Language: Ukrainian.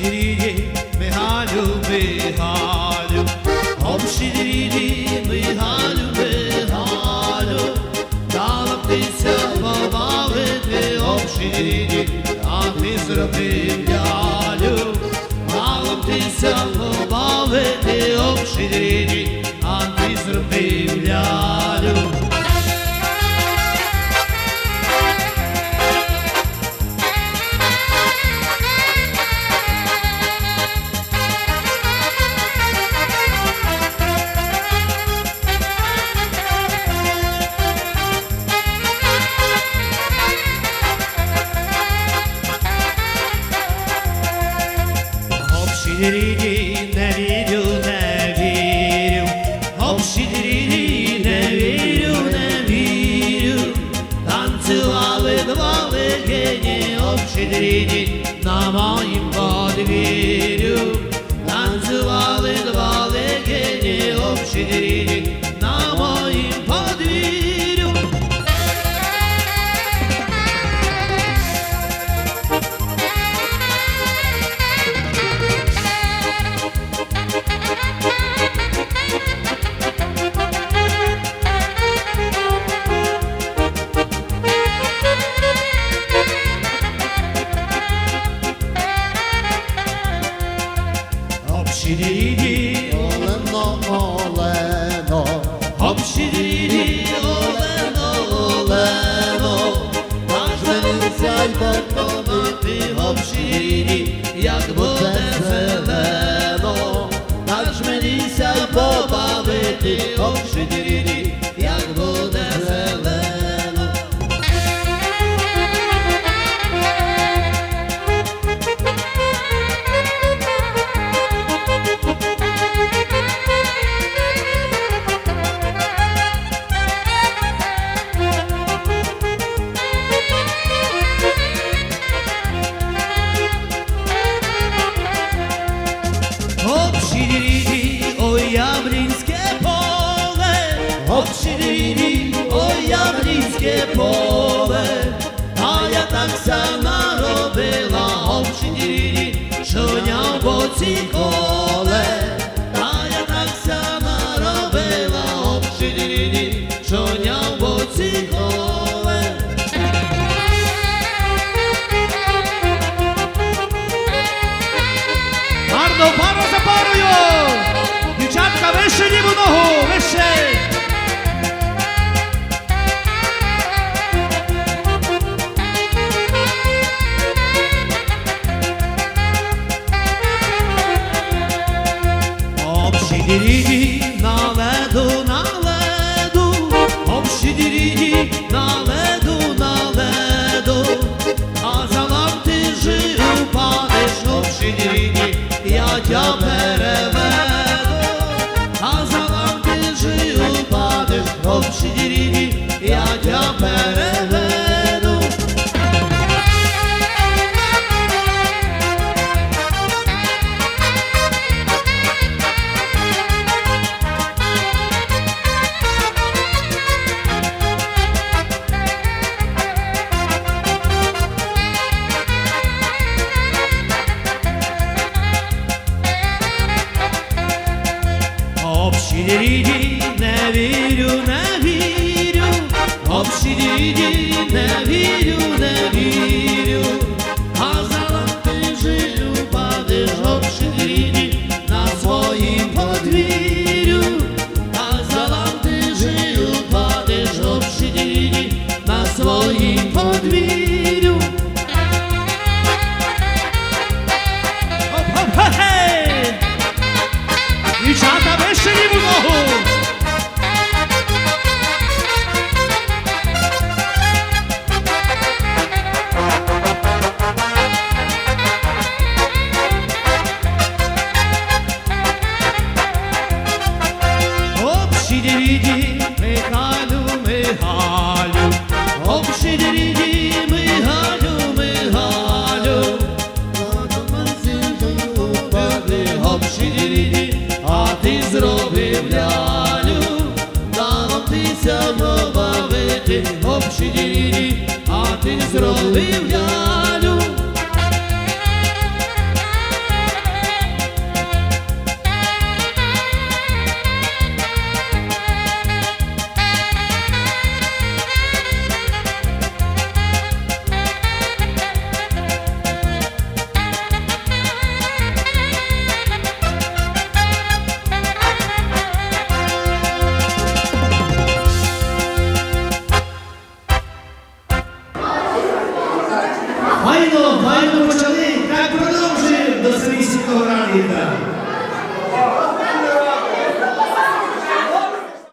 şiiriye mehalu mehalu Hom şiiriye mehalu mehalu Dağlık değilse babavet ve hom şiiriye Hafiz Rabbim сидить на моїм подвір'ї. Hapşiridi oleno oleno Hapşiridi oleno oleno Нажменився й бортовити Hapşiridi, як буде зелено Нажменися побавити Hapşiridi команду пара за парою. Дівчатка вище ніби ногу, вище. Иди не вірю, не вірю, общі діді, не вірю, не вірю. Aleluia. Файно, майно почали, так продовжуємо до самісінького раника.